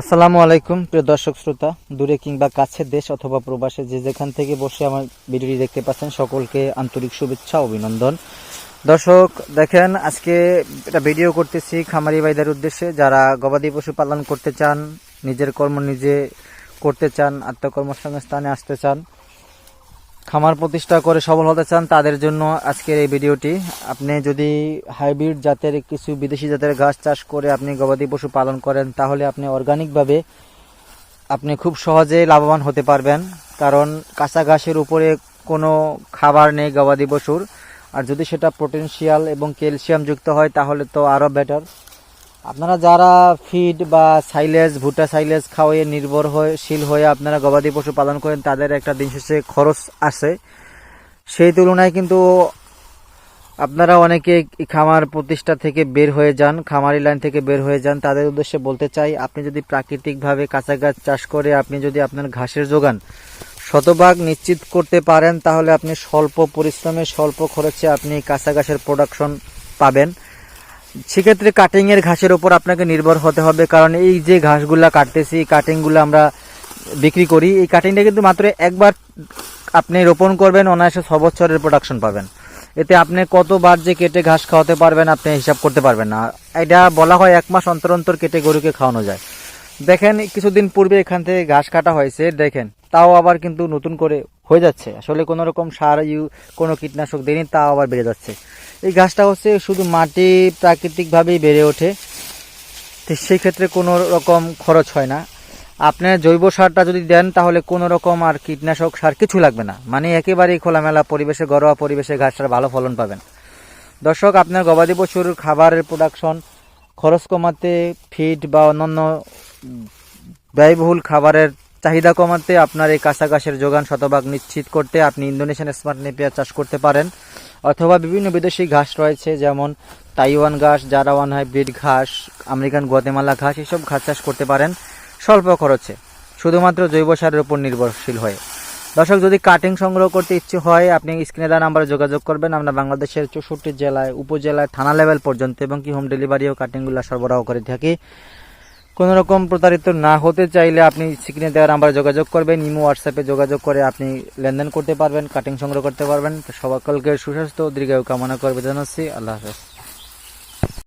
আসসালামু আলাইকুম, প্রিয় দর্শক শ্রোতা। দূরে কিংবা কাছে দেশ অথবা প্রবাসে যে যেখান থেকে বসে আমার ভিডিওটি দেখতে পাচ্ছেন, সকলকে আন্তরিক শুভেচ্ছা, অভিনন্দন। দর্শক, দেখেন, আজকে এটা ভিডিও করতেছি খামারি ভাইদের উদ্দেশ্যে। যারা গবাদি পশু পালন করতে চান, নিজের কর্ম নিজে করতে চান, আত্মকর্মসংস্থানে আসতে চান খামার প্রতিষ্ঠা করে সফল হতে চান, তাদের জন্য আজকের এই ভিডিওটি। আপনি যদি হাইব্রিড জাতের কিছু বিদেশি জাতের ঘাস চাষ করে আপনি গবাদি পশু পালন করেন, তাহলে আপনি অর্গানিকভাবে আপনি খুব সহজে লাভবান হতে পারবেন। কারণ কাঁচা ঘাসের উপরে কোনো খাবার নেই গবাদি পশুর। আর যদি সেটা পোটেনশিয়াল এবং ক্যালসিয়াম যুক্ত হয়, তাহলে তো আরও বেটার আপনারা যারা ফিড বা সাইলেজ, ভুট্টা সাইলেজ খাওয়াইয়ে নির্ভর হয়ে হয়েশীল হয়ে আপনারা গবাদি পশু পালন করেন, তাদের একটা দিন শেষে খরচ আসে। সেই তুলনায় কিন্তু আপনারা অনেকে খামার প্রতিষ্ঠা থেকে বের হয়ে যান, খামারি লাইন থেকে বের হয়ে যান। তাদের উদ্দেশ্যে বলতে চাই, আপনি যদি প্রাকৃতিকভাবে কাঁচা গাছ চাষ করে আপনি যদি আপনার ঘাসের যোগান শতভাগ নিশ্চিত করতে পারেন, তাহলে আপনি স্বল্প পরিশ্রমে, স্বল্প খরচে আপনি কাঁচা ঘাসের প্রোডাকশন পাবেন। সেক্ষেত্রে কাটিং এর ঘাসের উপর আপনাকে নির্ভর হতে হবে, কারণ এই যে ঘাসগুলা কাটতেছি কাটিংগুলো আমরা বিক্রি করি, এই কাটিংটা কিন্তু মাত্র একবার আপনি রোপণ করবেন, অনায়াসে ছ বছরের প্রোডাকশন পাবেন। এতে আপনি কতবার যে কেটে ঘাস খাওয়াতে পারবেন, আপনি হিসাব করতে পারবেন না। এটা বলা হয় এক মাস অন্তর অন্তর কেটে গরুকে খাওয়ানো যায়। দেখেন, কিছুদিন পূর্বে এখান থেকে ঘাস কাটা হয়েছে, দেখেন, তাও আবার কিন্তু নতুন করে হয়ে যাচ্ছে। আসলে কোনো রকম সার ইউ, কোনো কীটনাশক দেয়নি, তাও আবার বেড়ে যাচ্ছে। এই ঘাসটা হচ্ছে শুধু মাটি প্রাকৃতিকভাবেই বেড়ে ওঠে। তো সেই ক্ষেত্রে কোনো রকম খরচ হয় না। আপনি জৈব সারটা যদি দেন, তাহলে কোনো রকম আর কীটনাশক সার কিছু লাগবে না। মানে একেবারেই খোলামেলা পরিবেশে, ঘরোয়া পরিবেশে ঘাসটার ভালো ফলন পাবেন। দর্শক, আপনার গবাদি পশুর খাবারের প্রোডাকশন খরচ কমাতে ফিড বা অন্যান্য ব্যয়বহুল খাবারের চাহিদা কমাতে আপনার এই কাঁচা ঘাসের যোগান শতভাগ নিশ্চিত করতে আপনি ইন্দোনেশিয়ান স্মার্ট নেপিয়ার চাষ করতে পারেন। অথবা বিভিন্ন বিদেশি ঘাস রয়েছে, যেমন তাইওয়ান ঘাস, জারাওয়ান হাইব্রিড ঘাস, আমেরিকান গুয়াতেমালা ঘাস, এসব ঘাস চাষ করতে পারেন স্বল্প খরচে। শুধুমাত্র জৈব সারের উপর নির্ভরশীল হয়ে। দর্শক, যদি কাটিং সংগ্রহ করতে ইচ্ছে হয়, আপনি স্ক্রিনে দেওয়া নাম্বারে যোগাযোগ করবেন। আমরা বাংলাদেশের চৌষট্টি জেলায়, উপজেলায়, থানা লেভেল পর্যন্ত এবং কি হোম ডেলিভারিও কাটিংগুলো সরবরাহ করে থাকি। কোনো রকম প্রতারিত না হতে চাইলে আপনি স্ক্রিনে দেওয়ার নাম্বারে যোগাযোগ করবেন, ইমো হোয়াটসঅ্যাপে যোগাযোগ করে আপনি লেনদেন করতে পারবেন কাটিং সংগ্রহ করতে পারবেন। সকলকে সুস্বাস্থ্য, দীর্ঘায়ু কামনা করবে জানাচ্ছি। আল্লাহ হাফেজ।